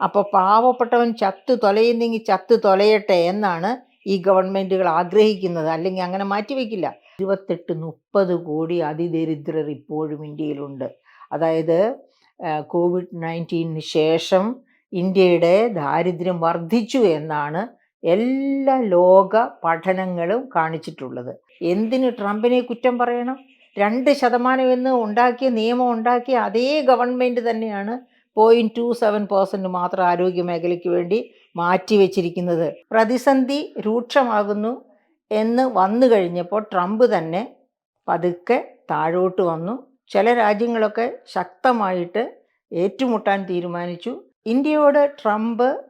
അപ്പോൾ പാവപ്പെട്ടവൻ ചത്തു തൊലയുന്നെങ്കിൽ ചത്തു തൊലയട്ടെ എന്നാണ് ഈ ഗവൺമെന്റുകൾ ആഗ്രഹിക്കുന്നത്. അല്ലെങ്കിൽ അങ്ങനെ മാറ്റിവെക്കില്ല ഇരുപത്തെട്ട് മുപ്പത് കോടി അതിദരിദ്രർ ഇപ്പോഴും ഇന്ത്യയിലുണ്ട്. അതായത് കോവിഡ് നയന്റീനിന് ശേഷം ഇന്ത്യയുടെ ദാരിദ്ര്യം വർദ്ധിച്ചു എന്നാണ് എല്ലാ ലോക പഠനങ്ങളും കാണിച്ചിട്ടുള്ളത്. എന്തിന് ട്രംപിനെ കുറ്റം പറയണം? രണ്ട് ശതമാനം എന്ന് ഉണ്ടാക്കിയ നിയമം ഉണ്ടാക്കിയ അതേ ഗവൺമെന്റ് തന്നെയാണ് പോയിന്റ് ടു സെവൻ പേഴ്സന്റ് മാത്രം ആരോഗ്യ മേഖലയ്ക്ക് വേണ്ടി മാറ്റിവെച്ചിരിക്കുന്നത് പ്രതിസന്ധി രൂക്ഷമാകുന്നു എന്ന് വന്നു കഴിഞ്ഞപ്പോൾ ട്രംപ് തന്നെ പതുക്കെ താഴോട്ട് വന്നു. ചില രാജ്യങ്ങളൊക്കെ ശക്തമായിട്ട് ഏറ്റുമുട്ടാൻ തീരുമാനിച്ചു. ഇന്ത്യയോട് ട്രംപ്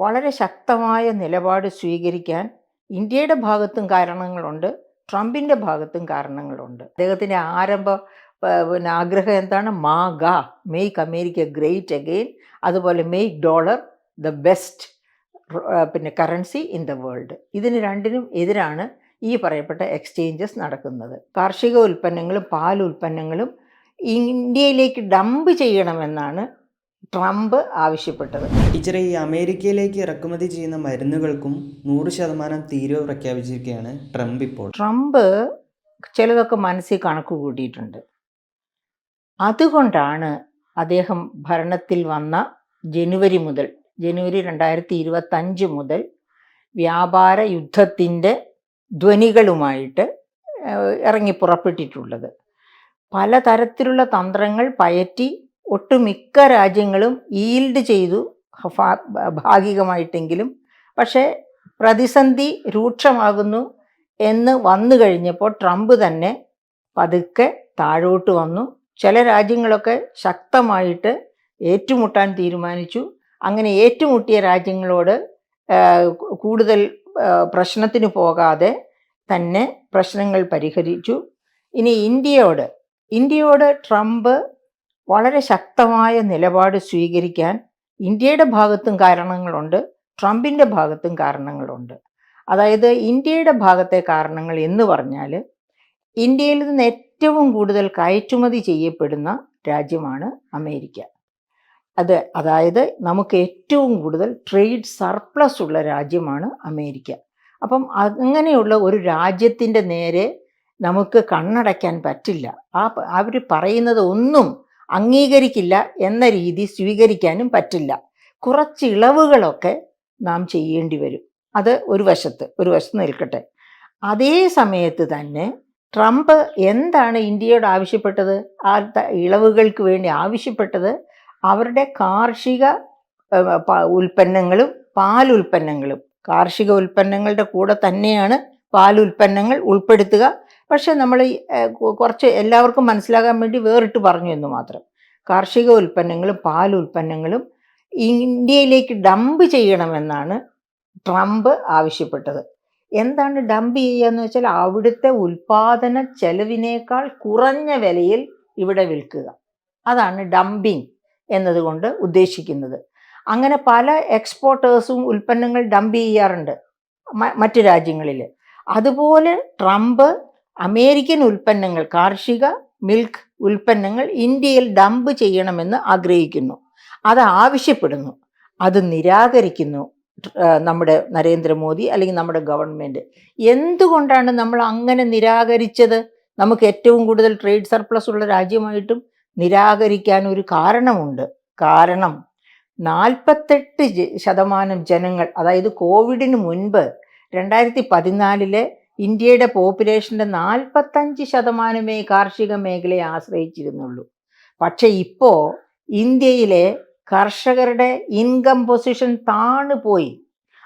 വളരെ ശക്തമായ നിലപാട് സ്വീകരിക്കാൻ ഇന്ത്യയുടെ ഭാഗത്തും കാരണങ്ങളുണ്ട്. ട്രംപിന്റെ ഭാഗത്തും കാരണങ്ങളുണ്ട്. അദ്ദേഹത്തിന്റെ ആരംഭ പിന്നെ ആഗ്രഹം എന്താണ്? MAGA make America great again അതുപോലെ മെയ്ക്ക് ഡോളർ ദ ബെസ്റ്റ് പിന്നെ കറൻസി ഇൻ ദ വേൾഡ് ഇതിന് രണ്ടിനും എതിരാണ് ഈ പറയപ്പെട്ട എക്സ്ചേഞ്ചസ് നടക്കുന്നത്. കാർഷിക ഉൽപ്പന്നങ്ങളും പാൽ ഉൽപ്പന്നങ്ങളും ഇന്ത്യയിലേക്ക് ഡംപ് ചെയ്യണമെന്നാണ് ട്രംപ് ആവശ്യപ്പെട്ടത്. ടീച്ചറെ ഈ അമേരിക്കയിലേക്ക് ഇറക്കുമതി ചെയ്യുന്ന മരുന്നുകൾക്കും നൂറ് ശതമാനം തീരുവ പ്രഖ്യാപിച്ചിരിക്കുകയാണ് ട്രംപ് ഇപ്പോൾ. ട്രംപ് ചിലതൊക്കെ മനസ്സിൽ കണക്ക് കൂട്ടിയിട്ടുണ്ട്. അതുകൊണ്ടാണ് അദ്ദേഹം ഭരണത്തിൽ വന്ന ജനുവരി മുതൽ ജനുവരി രണ്ടായിരത്തി ഇരുപത്തഞ്ച് മുതൽ വ്യാപാര യുദ്ധത്തിന്റെ ധ്വനികളുമായിട്ട് ഇറങ്ങി പുറപ്പെട്ടിട്ടുള്ളത്. പലതരത്തിലുള്ള തന്ത്രങ്ങൾ പയറ്റി ഒട്ടുമിക്ക രാജ്യങ്ങളും ഈൽഡ് ചെയ്തു ഭാഗികമായിട്ടെങ്കിലും. പക്ഷേ പ്രതിസന്ധി രൂക്ഷമാകുന്നു എന്ന് വന്നു കഴിഞ്ഞപ്പോൾ ട്രംപ് തന്നെ പതുക്കെ താഴോട്ട് വന്നു. ചില രാജ്യങ്ങളൊക്കെ ശക്തമായിട്ട് ഏറ്റുമുട്ടാൻ തീരുമാനിച്ചു. അങ്ങനെ ഏറ്റുമുട്ടിയ രാജ്യങ്ങളോട് കൂടുതൽ പ്രശ്നത്തിന് പോകാതെ തന്നെ പ്രശ്നങ്ങൾ പരിഹരിച്ചു. ഇനി ഇന്ത്യയോട് ഇന്ത്യയോട് ട്രംപ് വളരെ ശക്തമായ നിലപാട് സ്വീകരിക്കാൻ ഇന്ത്യയുടെ ഭാഗത്തും കാരണങ്ങളുണ്ട് ട്രംപിന്റെ ഭാഗത്തും കാരണങ്ങളുണ്ട്. അതായത് ഇന്ത്യയുടെ ഭാഗത്തെ കാരണങ്ങൾ എന്ന് പറഞ്ഞാൽ ഇന്ത്യയിൽ നിന്ന് ഏറ്റവും കൂടുതൽ കയറ്റുമതി ചെയ്യപ്പെടുന്ന രാജ്യമാണ് അമേരിക്ക. അത് അതായത് നമുക്ക് ഏറ്റവും കൂടുതൽ ട്രേഡ് സർപ്ലസ് ഉള്ള രാജ്യമാണ് അമേരിക്ക. അപ്പം അങ്ങനെയുള്ള ഒരു രാജ്യത്തിന്റെ നേരെ നമുക്ക് കണ്ണടയ്ക്കാൻ പറ്റില്ല. ആ അവർ പറയുന്നത് ഒന്നും അംഗീകരിക്കില്ല എന്ന രീതി സ്വീകരിക്കാനും പറ്റില്ല. കുറച്ച് ഇളവുകളൊക്കെ നാം ചെയ്യേണ്ടി വരും. അത് ഒരു വശത്ത് ഒരു വശത്ത് നിൽക്കട്ടെ. അതേ സമയത്ത് തന്നെ ട്രംപ് എന്താണ് ഇന്ത്യയോട് ആവശ്യപ്പെട്ടത്? ആ ഇളവുകൾക്ക് വേണ്ടി ആവശ്യപ്പെട്ടത് അവരുടെ കാർഷിക ഉൽപ്പന്നങ്ങളും പാൽ ഉൽപ്പന്നങ്ങളും കാർഷിക ഉൽപ്പന്നങ്ങളുടെ കൂടെ തന്നെയാണ് പാൽ ഉൽപ്പന്നങ്ങൾ ഉൾപ്പെടുത്തുക. പക്ഷേ നമ്മൾ കുറച്ച് എല്ലാവർക്കും മനസ്സിലാകാൻ വേണ്ടി വേറിട്ട് പറഞ്ഞു എന്ന് മാത്രം. കാർഷിക ഉൽപ്പന്നങ്ങളും പാൽ ഉൽപ്പന്നങ്ങളും ഇന്ത്യയിലേക്ക് ഡംപ് ചെയ്യണമെന്നാണ് ട്രംപ് ആവശ്യപ്പെട്ടത്. എന്താണ് ഡംപ് ചെയ്യുക എന്ന് വെച്ചാൽ അവിടുത്തെ ഉൽപാദന ചെലവിനേക്കാൾ കുറഞ്ഞ വിലയിൽ ഇവിടെ വിൽക്കുക. അതാണ് ഡംപിങ് എന്നതുകൊണ്ട് ഉദ്ദേശിക്കുന്നത്. അങ്ങനെ പല എക്സ്പോർട്ടേഴ്സും ഉൽപ്പന്നങ്ങൾ ഡംപ് ചെയ്യാറുണ്ട് മറ്റു രാജ്യങ്ങളിൽ അതുപോലെ ട്രംപ് അമേരിക്കൻ ഉൽപ്പന്നങ്ങൾ കാർഷിക മിൽക്ക് ഉൽപ്പന്നങ്ങൾ ഇന്ത്യയിൽ ഡംപ് ചെയ്യണമെന്ന് ആഗ്രഹിക്കുന്നു. അത് ആവശ്യപ്പെടുന്നു. അത് നിരാകരിക്കുന്നു. നമ്മുടെ നരേന്ദ്രമോദി അല്ലെങ്കിൽ നമ്മുടെ ഗവൺമെന്റ് എന്തുകൊണ്ടാണ് നമ്മൾ അങ്ങനെ നിരാകരിച്ചത്? നമുക്ക് ഏറ്റവും കൂടുതൽ ട്രേഡ് സർപ്ലസ് ഉള്ള രാജ്യമായിട്ടും നിരാകരിക്കാൻ ഒരു കാരണമുണ്ട്. കാരണം നാൽപ്പത്തെട്ട് ശതമാനം ജനങ്ങൾ അതായത് കോവിഡിന് മുൻപ് രണ്ടായിരത്തി പതിനാലിലെ ഇന്ത്യയുടെ പോപ്പുലേഷന്റെ നാൽപ്പത്തഞ്ച് ശതമാനമേ കാർഷിക മേഖലയെ ആശ്രയിച്ചിരുന്നുള്ളൂ. പക്ഷേ ഇപ്പോൾ ഇന്ത്യയിലെ കർഷകരുടെ ഇൻകം പൊസിഷൻ താണുപോയി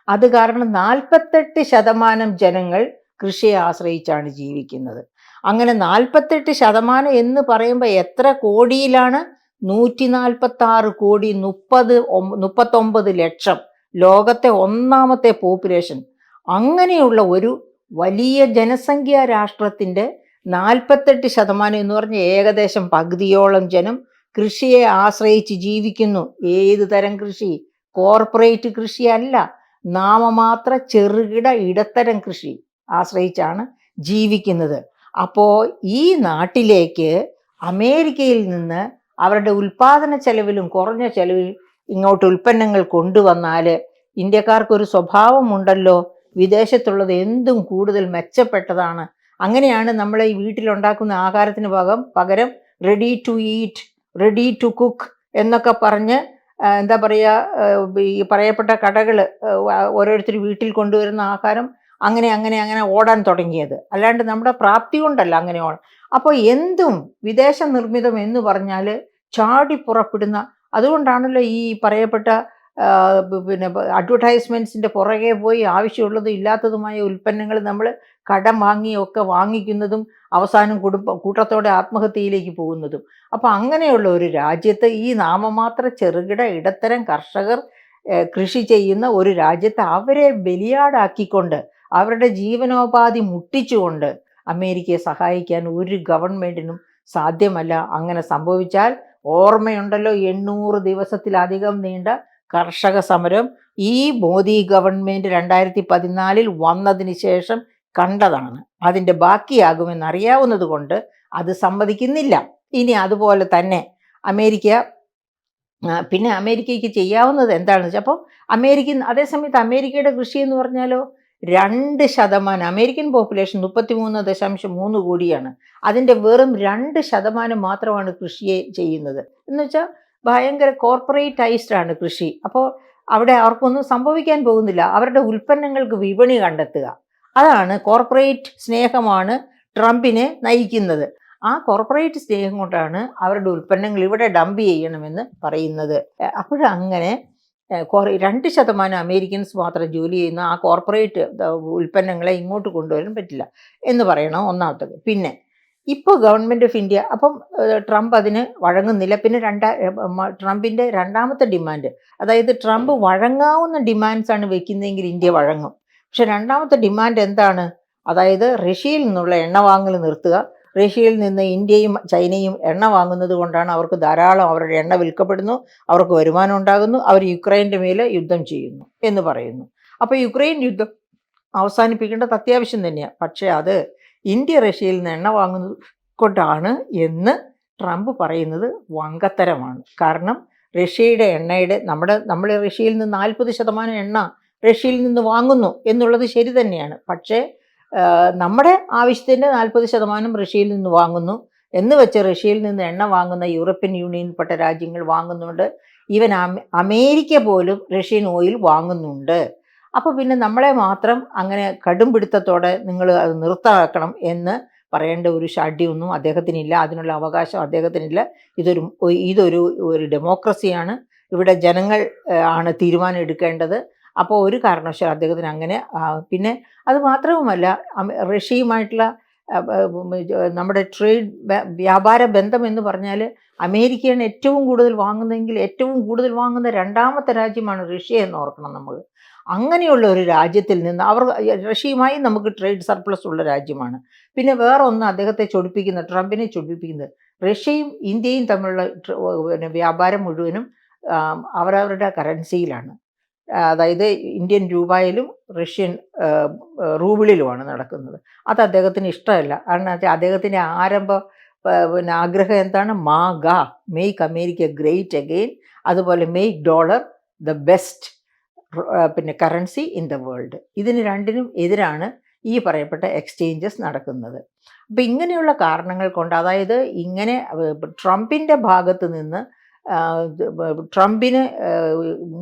അത് കാരണം നാൽപ്പത്തെട്ട് ശതമാനം ജനങ്ങൾ കൃഷിയെ ആശ്രയിച്ചാണ് ജീവിക്കുന്നത്. അങ്ങനെ നാൽപ്പത്തെട്ട് ശതമാനം എന്ന് പറയുമ്പോൾ എത്ര കോടിയിലാണ്? നൂറ്റി നാൽപ്പത്തി ആറ് കോടി മുപ്പത് മുപ്പത്തൊമ്പത് ലക്ഷം. ലോകത്തെ ഒന്നാമത്തെ പോപ്പുലേഷൻ. അങ്ങനെയുള്ള ഒരു വലിയ ജനസംഖ്യാ രാഷ്ട്രത്തിന്റെ നാൽപ്പത്തെട്ട് ശതമാനം എന്ന് പറഞ്ഞ ഏകദേശം പകുതിയോളം ജനം കൃഷിയെ ആശ്രയിച്ച് ജീവിക്കുന്നു. ഏത് തരം കൃഷി? കോർപ്പറേറ്റ് കൃഷിയല്ല നാമമാത്ര ചെറുകിട ഇടത്തരം കൃഷി ആശ്രയിച്ചാണ് ജീവിക്കുന്നത്. അപ്പോൾ ഈ നാട്ടിലേക്ക് അമേരിക്കയിൽ നിന്ന് അവരുടെ ഉൽപാദന ചെലവിലും കുറഞ്ഞ ചെലവിൽ ഇങ്ങോട്ട് ഉൽപ്പന്നങ്ങൾ കൊണ്ടുവന്നാൽ ഇന്ത്യക്കാർക്കൊരു സ്വഭാവമുണ്ടല്ലോ. വിദേശത്തുള്ളത് എന്തും കൂടുതൽ മെച്ചപ്പെട്ടതാണ്. അങ്ങനെയാണ് നമ്മൾ ഈ വീട്ടിലുണ്ടാക്കുന്ന ആഹാരത്തിന് പകം പകരം ready to eat ready to cook എന്നൊക്കെ പറഞ്ഞ് എന്താ പറയുക ഈ പറയപ്പെട്ട കടകൾ ഓരോരുത്തർ വീട്ടിൽ കൊണ്ടുവരുന്ന ആഹാരം അങ്ങനെ അങ്ങനെ അങ്ങനെ ഓടാൻ തുടങ്ങിയത്. അല്ലാണ്ട് നമ്മുടെ പ്രാപ്തി കൊണ്ടല്ല അങ്ങനെ ഓടാൻ അപ്പോൾ എന്തും വിദേശ നിർമ്മിതം എന്ന് പറഞ്ഞാൽ ചാടി പുറപ്പെടുന്ന അതുകൊണ്ടാണല്ലോ ഈ പറയപ്പെട്ട പിന്നെ അഡ്വർടൈസ്മെന്റ്സിന്റെ പുറകെ പോയി ആവശ്യമുള്ളതും ഇല്ലാത്തതുമായ ഉൽപ്പന്നങ്ങൾ നമ്മൾ കടം വാങ്ങിയൊക്കെ വാങ്ങിക്കുന്നതും അവസാനം കുടുംബ കൂട്ടത്തോടെ ആത്മഹത്യയിലേക്ക് പോകുന്നതും. അപ്പോൾ അങ്ങനെയുള്ള ഒരു രാജ്യത്ത് ഈ നാമമാത്ര ചെറുകിട ഇടത്തരം കർഷകർ കൃഷി ചെയ്യുന്ന ഒരു രാജ്യത്ത് അവരെ ബലിയാടാക്കിക്കൊണ്ട് അവരുടെ ജീവനോപാധി മുട്ടിച്ചുകൊണ്ട് അമേരിക്കയെ സഹായിക്കാൻ ഒരു ഗവൺമെന്റിനും സാധ്യമല്ല. അങ്ങനെ സംഭവിച്ചാൽ ഓർമ്മയുണ്ടല്ലോ എണ്ണൂറ് ദിവസത്തിലധികം നീണ്ട കർഷക സമരം ഈ മോദി ഗവൺമെന്റ് രണ്ടായിരത്തി പതിനാലിൽ വന്നതിന് ശേഷം കണ്ടതാണ്. അതിന്റെ ബാക്കിയാകുമെന്ന് അറിയാവുന്നത് കൊണ്ട് അത് സമ്മതിക്കുന്നില്ല. ഇനി അതുപോലെ തന്നെ അമേരിക്ക പിന്നെ അമേരിക്കയ്ക്ക് ചെയ്യാവുന്നത് എന്താണെന്ന് വെച്ചാൽ അപ്പോൾ അമേരിക്കൻ അതേസമയത്ത് അമേരിക്കയുടെ കൃഷി എന്ന് പറഞ്ഞാലോ രണ്ട് ശതമാനം അമേരിക്കൻ പോപ്പുലേഷൻ മുപ്പത്തിമൂന്ന് ദശാംശം മൂന്ന് കോടിയാണ്. അതിന്റെ വെറും രണ്ട് ശതമാനം മാത്രമാണ് കൃഷിയെ ചെയ്യുന്നത്. എന്ന് വെച്ചാൽ ഭയങ്കര കോർപ്പറേറ്റൈസ്ഡ് ആണ് കൃഷി. അപ്പോൾ അവിടെ അവർക്കൊന്നും സംഭവിക്കാൻ പോകുന്നില്ല. അവരുടെ ഉൽപ്പന്നങ്ങൾക്ക് വിപണി കണ്ടെത്തുക. അതാണ് കോർപ്പറേറ്റ് സ്നേഹമാണ് ട്രംപിനെ നയിക്കുന്നത്. ആ കോർപ്പറേറ്റ് സ്നേഹം കൊണ്ടാണ് അവരുടെ ഉൽപ്പന്നങ്ങൾ ഇവിടെ ഡംപ് ചെയ്യണമെന്ന് പറയുന്നത്. അപ്പോഴങ്ങനെ രണ്ട് ശതമാനം അമേരിക്കൻസ് മാത്രം ജോലി ചെയ്യുന്ന ആ കോർപ്പറേറ്റ് ഉൽപ്പന്നങ്ങളെ ഇങ്ങോട്ട് കൊണ്ടുവരാൻ പറ്റില്ല എന്ന് പറയണം ഒന്നാമത്തത്. പിന്നെ ഇപ്പോൾ ഗവൺമെന്റ് ഓഫ് ഇന്ത്യ അപ്പം ട്രംപ് അതിന് വഴങ്ങുന്നില്ല. പിന്നെ രണ്ടാ ട്രംപിന്റെ രണ്ടാമത്തെ ഡിമാൻഡ്. അതായത് ട്രംപ് വഴങ്ങാവുന്ന ഡിമാൻഡ്സ് ആണ് വെക്കുന്നതെങ്കിൽ ഇന്ത്യ വഴങ്ങും. പക്ഷെ രണ്ടാമത്തെ ഡിമാൻഡ് എന്താണ്? അതായത് റഷ്യയിൽ നിന്നുള്ള എണ്ണ വാങ്ങൽ നിർത്തുക. റഷ്യയിൽ നിന്ന് ഇന്ത്യയും ചൈനയും എണ്ണ വാങ്ങുന്നത് കൊണ്ടാണ് അവർക്ക് ധാരാളം അവരുടെ എണ്ണ വിൽക്കപ്പെടുന്നു. അവർക്ക് വരുമാനം ഉണ്ടാകുന്നു. അവർ യുക്രൈന്റെ മേലെ യുദ്ധം ചെയ്യുന്നു എന്ന് പറയുന്നു. അപ്പോൾ യുക്രൈൻ യുദ്ധം അവസാനിപ്പിക്കേണ്ടത് അത്യാവശ്യം തന്നെയാണ് പക്ഷേ അത് ഇന്ത്യ റഷ്യയിൽ നിന്ന് എണ്ണ വാങ്ങുന്നത് കൊണ്ടാണ് എന്ന് ട്രംപ് പറയുന്നത് വങ്കത്തരമാണ്. കാരണം റഷ്യയുടെ എണ്ണയുടെ നമ്മുടെ നമ്മൾ റഷ്യയിൽ നിന്ന് നാൽപ്പത് ശതമാനം എണ്ണ റഷ്യയിൽ നിന്ന് വാങ്ങുന്നു എന്നുള്ളത് ശരി തന്നെയാണ്. പക്ഷേ നമ്മുടെ ആവശ്യത്തിന്റെ നാൽപ്പത് ശതമാനം റഷ്യയിൽ നിന്ന് വാങ്ങുന്നു എന്ന് വെച്ച് റഷ്യയിൽ നിന്ന് എണ്ണ വാങ്ങുന്ന യൂറോപ്യൻ യൂണിയൻപ്പെട്ട രാജ്യങ്ങൾ വാങ്ങുന്നുണ്ട്. ഈവൻ അമേരിക്ക പോലും റഷ്യൻ ഓയിൽ വാങ്ങുന്നുണ്ട്. അപ്പോൾ പിന്നെ നമ്മളെ മാത്രം അങ്ങനെ കടും പിടുത്തത്തോടെ നിങ്ങൾ അത് നിർത്തലാക്കണം എന്ന് പറയേണ്ട ഒരു ഷാഠ്യമൊന്നും അദ്ദേഹത്തിനില്ല. അതിനുള്ള അവകാശം അദ്ദേഹത്തിനില്ല. ഇതൊരു ഇതൊരു ഒരു ഡെമോക്രസിയാണ്. ഇവിടെ ജനങ്ങൾ ആണ് തീരുമാനം എടുക്കേണ്ടത്. അപ്പോൾ ഒരു കാരണവശാലും അദ്ദേഹത്തിന് അങ്ങനെ പിന്നെ അത് മാത്രവുമല്ല റഷ്യയുമായിട്ടുള്ള നമ്മുടെ ട്രേഡ് വ്യാപാര ബന്ധം എന്ന് പറഞ്ഞാൽ അമേരിക്കയാണ് ഏറ്റവും കൂടുതൽ വാങ്ങുന്നതെങ്കിൽ ഏറ്റവും കൂടുതൽ വാങ്ങുന്ന രണ്ടാമത്തെ രാജ്യമാണ് റഷ്യ എന്ന് ഓർക്കണം നമ്മൾ അങ്ങനെയുള്ള ഒരു രാജ്യത്തിൽ നിന്ന് അവർ റഷ്യയുമായി നമുക്ക് ട്രേഡ് സർപ്ലസ് ഉള്ള രാജ്യമാണ്. പിന്നെ വേറെ ഒന്ന് അദ്ദേഹത്തെ ചൊടിപ്പിക്കുന്ന ട്രംപിനെ ചൊടിപ്പിക്കുന്നത്. റഷ്യയും ഇന്ത്യയും തമ്മിലുള്ള പിന്നെ വ്യാപാരം മുഴുവനും അവരവരുടെ കറൻസിയിലാണ് അതായത് ഇന്ത്യൻ രൂപയിലും റഷ്യൻ റൂബിളിലുമാണ് നടക്കുന്നത്. അത് അദ്ദേഹത്തിന് ഇഷ്ടമല്ല. കാരണം വെച്ചാൽ അദ്ദേഹത്തിന്റെ ആരംഭ പിന്നെ ആഗ്രഹം എന്താണ്? MAGA make America great again അതുപോലെ മെയ്ക്ക് ഡോളർ ദ ബെസ്റ്റ് പിന്നെ കറൻസി ഇൻ ദ വേൾഡ് ഇതിന് രണ്ടിനും എതിരാണ് ഈ പറയപ്പെട്ട എക്സ്ചേഞ്ചസ് നടക്കുന്നത്. അപ്പം ഇങ്ങനെയുള്ള കാരണങ്ങൾ കൊണ്ട് അതായത് ഇങ്ങനെ ട്രംപിന്റെ ഭാഗത്ത് നിന്ന് ട്രംപിന്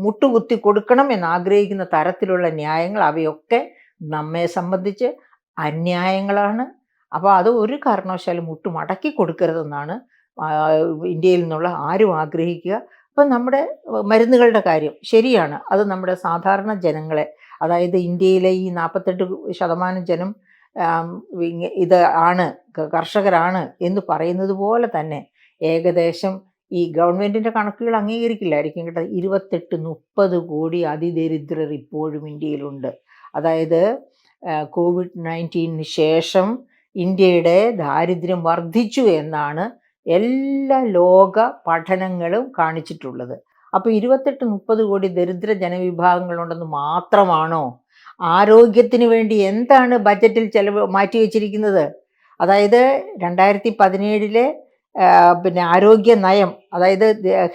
മുട്ടുകുത്തി കൊടുക്കണം എന്നാഗ്രഹിക്കുന്ന തരത്തിലുള്ള ന്യായങ്ങൾ അവയൊക്കെ നമ്മെ സംബന്ധിച്ച് അന്യായങ്ങളാണ്. അപ്പോൾ അത് ഒരു കാരണവശാലും മുട്ടു മടക്കി കൊടുക്കരുതെന്നാണ് ഇന്ത്യയിൽ നിന്നുള്ള ആരും ആഗ്രഹിക്കുക. അപ്പം നമ്മുടെ മരുന്നുകളുടെ കാര്യം ശരിയാണ്. അത് നമ്മുടെ സാധാരണ ജനങ്ങളെ അതായത് ഇന്ത്യയിലെ ഈ നാൽപ്പത്തെട്ട് ശതമാനം ജനം ഇത് ആണ് കർഷകരാണ് എന്ന് പറയുന്നത് പോലെ തന്നെ ഏകദേശം ഈ ഗവൺമെന്റിന്റെ കണക്കുകൾ അംഗീകരിക്കില്ലായിരിക്കും കേട്ടോ. ഇരുപത്തെട്ട് മുപ്പത് കോടി അതിദരിദ്രർ ഇപ്പോഴും ഇന്ത്യയിലുണ്ട്. അതായത് കോവിഡ് നയന്റീനിന് ശേഷം ഇന്ത്യയുടെ ദാരിദ്ര്യം വർദ്ധിച്ചു എന്നാണ് എല്ലാ ലോക പഠനങ്ങളും കാണിച്ചിട്ടുള്ളത്. അപ്പോൾ ഇരുപത്തെട്ട് മുപ്പത് കോടി ദരിദ്ര ജനവിഭാഗങ്ങളുണ്ടെന്ന് മാത്രമാണോ? ആരോഗ്യത്തിന് വേണ്ടി എന്താണ് ബജറ്റിൽ ചെലവ് മാറ്റി വെച്ചിരിക്കുന്നത് അതായത് രണ്ടായിരത്തി പതിനേഴിലെ പിന്നെ ആരോഗ്യ നയം അതായത്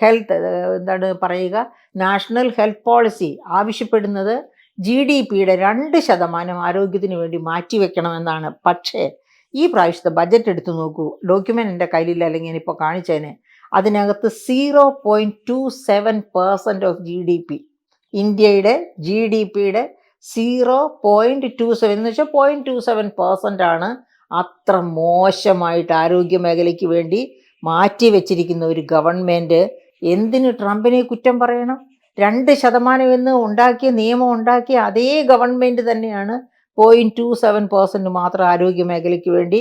ഹെൽത്ത് എന്താണ് പറയുക നാഷണൽ ഹെൽത്ത് പോളിസി ആവശ്യപ്പെടുന്നത് ജി ഡി പിയുടെ രണ്ട് ശതമാനം ആരോഗ്യത്തിന് വേണ്ടി മാറ്റിവെക്കണമെന്നാണ്. പക്ഷേ ഈ പ്രാവശ്യത്തെ ബജറ്റ് എടുത്തു നോക്കൂ. ഡോക്യുമെന്റ് എന്റെ കയ്യിലില്ല അല്ലെങ്കിൽ ഞാനിപ്പോൾ കാണിച്ചതിന് അതിനകത്ത് zero point two seven percent of G D P. ഇന്ത്യയുടെ ജി ഡി പിയുടെ സീറോ പോയിന്റ് ടു സെവൻ എന്ന് വെച്ചാൽ പോയിന്റ് ടു സെവൻ പേഴ്സന്റ് ആണ് അത്ര മോശമായിട്ട് ആരോഗ്യ മേഖലയ്ക്ക് വേണ്ടി മാറ്റി വെച്ചിരിക്കുന്ന ഒരു ഗവൺമെന്റ് എന്തിന് ട്രംപിനെ കുറ്റം പറയണം? രണ്ട് ശതമാനം എന്ന് ഉണ്ടാക്കിയ നിയമം ഉണ്ടാക്കിയ അതേ ഗവൺമെന്റ് തന്നെയാണ് പോയിന്റ് ടു സെവൻ പേഴ്സന്റ് മാത്രം ആരോഗ്യ മേഖലയ്ക്ക് വേണ്ടി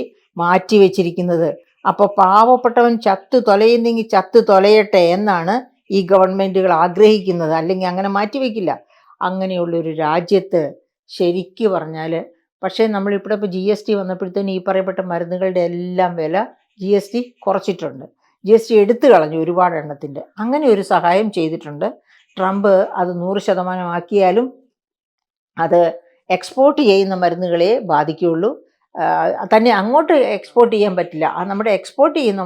വെച്ചിരിക്കുന്നത്. അപ്പോൾ പാവപ്പെട്ടവൻ ചത്ത് തൊലയുന്നെങ്കിൽ ചത്ത് തൊലയട്ടെ എന്നാണ് ഈ ഗവൺമെന്റുകൾ ആഗ്രഹിക്കുന്നത്. അല്ലെങ്കിൽ അങ്ങനെ മാറ്റിവെക്കില്ല അങ്ങനെയുള്ളൊരു രാജ്യത്ത് ശരിക്കു പറഞ്ഞാൽ പക്ഷേ നമ്മളിവിടെ ഇപ്പോൾ ജി എസ് ടി വന്നപ്പോഴത്തേന് ഈ പറയപ്പെട്ട മരുന്നുകളുടെ എല്ലാം വില ജി എസ് ടി കുറച്ചിട്ടുണ്ട്. ജി എസ് ടി എടുത്തു കളഞ്ഞു ഒരുപാട് എണ്ണത്തിന്റെ. അങ്ങനെ ഒരു സഹായം ചെയ്തിട്ടുണ്ട്. ട്രംപ് അത് നൂറ് ശതമാനമാക്കിയാലും അത് എക്സ്പോർട്ട് ചെയ്യുന്ന മരുന്നുകളെ ബാധിക്കുകയുള്ളൂ. തന്നെ അങ്ങോട്ട് എക്സ്പോർട്ട് ചെയ്യാൻ പറ്റില്ല. ആ നമ്മുടെ എക്സ്പോർട്ട് ചെയ്യുന്ന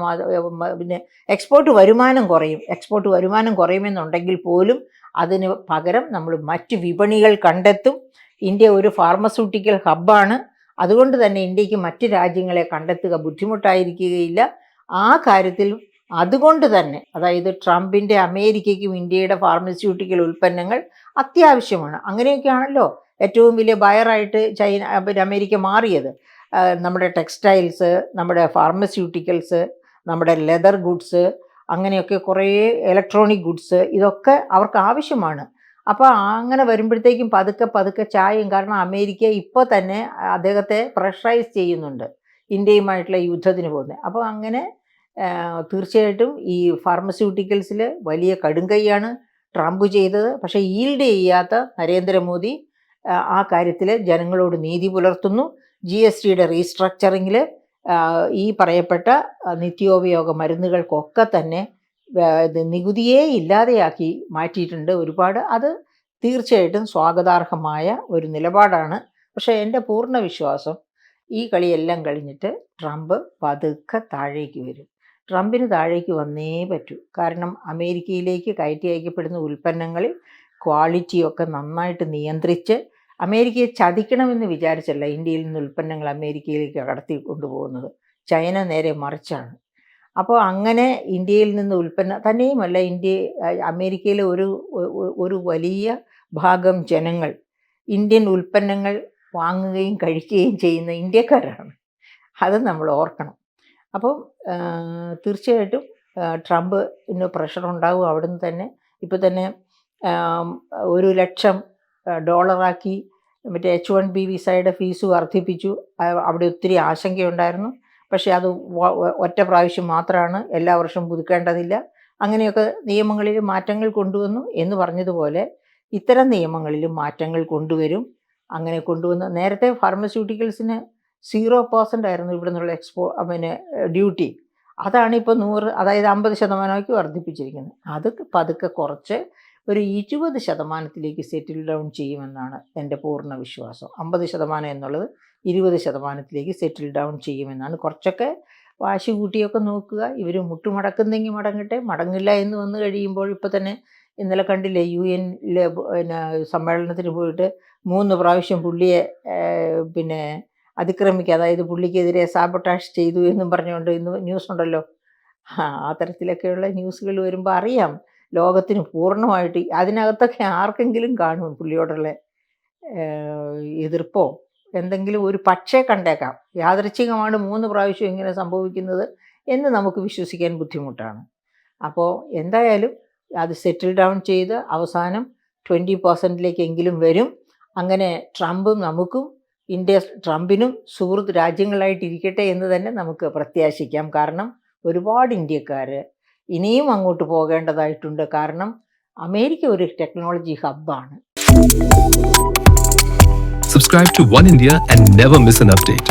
പിന്നെ എക്സ്പോർട്ട് വരുമാനം കുറയും. എക്സ്പോർട്ട് വരുമാനം കുറയുമെന്നുണ്ടെങ്കിൽ പോലും അതിന് പകരം നമ്മൾ മറ്റ് വിപണികൾ കണ്ടെത്തും. ഇന്ത്യ ഒരു ഫാർമസ്യൂട്ടിക്കൽ ഹബ്ബാണ് അതുകൊണ്ട് തന്നെ ഇന്ത്യയ്ക്ക് മറ്റ് രാജ്യങ്ങളെ കണ്ടെത്തുക ബുദ്ധിമുട്ടായിരിക്കുകയില്ല. ആ കാര്യത്തിൽ അതുകൊണ്ട് തന്നെ അതായത് ട്രംപിന്റെ അമേരിക്കയ്ക്കും ഇന്ത്യയുടെ ഫാർമസ്യൂട്ടിക്കൽ ഉൽപ്പന്നങ്ങൾ അത്യാവശ്യമാണ്. അങ്ങനെയൊക്കെയാണല്ലോ ഏറ്റവും വലിയ ബയറായിട്ട് ചൈന പിന്നെ അമേരിക്ക മാറിയത്. നമ്മുടെ ടെക്സ്റ്റൈൽസ് നമ്മുടെ ഫാർമസ്യൂട്ടിക്കൽസ് നമ്മുടെ ലെതർ ഗുഡ്സ് അങ്ങനെയൊക്കെ കുറേ ഇലക്ട്രോണിക് ഗുഡ്സ് ഇതൊക്കെ അവർക്ക് ആവശ്യമാണ്. അപ്പോൾ അങ്ങനെ വരുമ്പോഴത്തേക്കും പതുക്കെ പതുക്കെ ചായയും കാരണം അമേരിക്ക ഇപ്പോൾ തന്നെ അദ്ദേഹത്തെ പ്രഷറൈസ് ചെയ്യുന്നുണ്ട് ഇന്ത്യയുമായിട്ടുള്ള യുദ്ധത്തിന് പോകുന്നത്. അപ്പോൾ അങ്ങനെ തീർച്ചയായിട്ടും ഈ ഫാർമസ്യൂട്ടിക്കൽസിൽ വലിയ കടുങ്കൈയാണ് ട്രംപ് ചെയ്തത്. പക്ഷേ ഈൽഡ് ചെയ്യാത്ത നരേന്ദ്രമോദി ആ, കാര്യത്തിൽ ജനങ്ങളോട് നീതി പുലർത്തുന്നു. ജി എസ് ടിയുടെ റീസ്ട്രക്ചറിങ്ങിൽ ഈ പറയപ്പെട്ട നിത്യോപയോഗ മരുന്നുകൾക്കൊക്കെ തന്നെ നികുതിയേ ഇല്ലാതെയാക്കി മാറ്റിയിട്ടുണ്ട് ഒരുപാട്. അത് തീർച്ചയായിട്ടും സ്വാഗതാർഹമായ ഒരു നിലപാടാണ്. പക്ഷേ എന്റെ പൂർണ വിശ്വാസം ഈ കളിയെല്ലാം കഴിഞ്ഞിട്ട് ട്രംപ് പതുക്കെ താഴേക്ക് വരും. ട്രംപിന് താഴേക്ക് വന്നേ പറ്റൂ. കാരണം അമേരിക്കയിലേക്ക് കയറ്റി അയക്കപ്പെടുന്ന ഉൽപ്പന്നങ്ങളിൽ ക്വാളിറ്റിയൊക്കെ നന്നായിട്ട് നിയന്ത്രിച്ച് അമേരിക്കയെ ചതിക്കണമെന്ന് വിചാരിച്ചല്ല ഇന്ത്യയിൽ നിന്ന് ഉൽപ്പന്നങ്ങൾ അമേരിക്കയിലേക്ക് കടത്തി കൊണ്ടുപോകുന്നത്. ചൈന നേരെ മറിച്ചാണ്. അപ്പോൾ അങ്ങനെ ഇന്ത്യയിൽ നിന്ന് ഉൽപ്പന്ന തന്നെയുമല്ല ഇന്ത്യ അമേരിക്കയിലെ ഒരു ഒരു വലിയ ഭാഗം ജനങ്ങൾ ഇന്ത്യൻ ഉൽപ്പന്നങ്ങൾ വാങ്ങുകയും കഴിക്കുകയും ചെയ്യുന്ന ഇന്ത്യക്കാരാണ്. അത് നമ്മൾ ഓർക്കണം. അപ്പം തീർച്ചയായിട്ടും ട്രംപ് ഇന്ന് പ്രഷർ ഉണ്ടാവും അവിടുന്ന് തന്നെ. ഇപ്പം തന്നെ ഒരു ലക്ഷം ഡോളറാക്കി മറ്റേ എച്ച് വൺ ബി വിസയുടെ ഫീസ് വർദ്ധിപ്പിച്ചു. അവിടെ ഒത്തിരി ആശങ്കയുണ്ടായിരുന്നു. പക്ഷേ അത് ഒറ്റ പ്രാവശ്യം മാത്രമാണ് എല്ലാ വർഷവും പുതുക്കേണ്ടതില്ല. അങ്ങനെയൊക്കെ നിയമങ്ങളിൽ മാറ്റങ്ങൾ കൊണ്ടുവന്നു എന്ന് പറഞ്ഞതുപോലെ ഇത്തരം നിയമങ്ങളിലും മാറ്റങ്ങൾ കൊണ്ടുവരും. അങ്ങനെ കൊണ്ടുവന്ന് നേരത്തെ ഫാർമസ്യൂട്ടിക്കൽസിന് സീറോ പേഴ്സന്റ് ആയിരുന്നു ഇവിടെ നിന്നുള്ള എക്സ്പോ പിന്നെ ഡ്യൂട്ടി അതാണ് ഇപ്പോൾ നൂറ് അതായത് അമ്പത് ശതമാനമാക്കി വർദ്ധിപ്പിച്ചിരിക്കുന്നത്. അത് പതുക്കെ കുറച്ച് ഒരു ഇരുപത് ശതമാനത്തിലേക്ക് സെറ്റിൽ ഡൗൺ ചെയ്യുമെന്നാണ് എന്റെ പൂർണ വിശ്വാസം. അമ്പത് ശതമാനം എന്നുള്ളത് ഇരുപത് ശതമാനത്തിലേക്ക് സെറ്റിൽ ഡൗൺ ചെയ്യുമെന്നാണ്. കുറച്ചൊക്കെ വാശി കൂട്ടിയൊക്കെ നോക്കുക. ഇവർ മുട്ടുമടക്കുന്നെങ്കിൽ മടങ്ങട്ടെ. മടങ്ങില്ല എന്ന് വന്നു കഴിയുമ്പോൾ ഇപ്പോൾ തന്നെ ഇന്നലെ കണ്ടില്ലേ യു എനിലെ പിന്നെ സമ്മേളനത്തിന് പോയിട്ട് മൂന്ന് പ്രാവശ്യം പുള്ളിയെ പിന്നെ അതിക്രമിക്കുക അതായത് പുള്ളിക്കെതിരെ സാബട്ടാഷ് ചെയ്തു എന്നും പറഞ്ഞുകൊണ്ട് ഇന്ന് ന്യൂസ് ഉണ്ടല്ലോ. ആ തരത്തിലൊക്കെയുള്ള ന്യൂസുകൾ വരുമ്പോൾ അറിയാം. ലോകത്തിന് പൂർണമായിട്ട് അതിനകത്തൊക്കെ ആർക്കെങ്കിലും കാണും പുള്ളിയോടുള്ള എതിർപ്പോ? എന്തെങ്കിലും ഒരു പക്ഷേ കണ്ടേക്കാം. യാദൃച്ഛികമാണ് മൂന്ന് പ്രാവശ്യം ഇങ്ങനെ സംഭവിക്കുന്നത് എന്ന് നമുക്ക് വിശ്വസിക്കാൻ ബുദ്ധിമുട്ടാണ്. അപ്പോൾ എന്തായാലും അത് സെറ്റിൽ ഡൗൺ ചെയ്ത് അവസാനം ട്വന്റി പെർസെന്റിലേക്കെങ്കിലും വരും. അങ്ങനെ ട്രംപും നമുക്കും ഇന്ത്യ ട്രംപിനും സുഹൃത്ത് രാജ്യങ്ങളായിട്ടിരിക്കട്ടെ എന്ന് തന്നെ നമുക്ക് പ്രത്യാശിക്കാം. കാരണം ഒരുപാട് ഇന്ത്യക്കാർ ഇനിയും അങ്ങോട്ട് പോകേണ്ടതായിട്ടുണ്ട് കാരണം അമേരിക്ക ഒരു ടെക്നോളജി ഹബ്ബാണ് Subscribe to One India and never miss an update.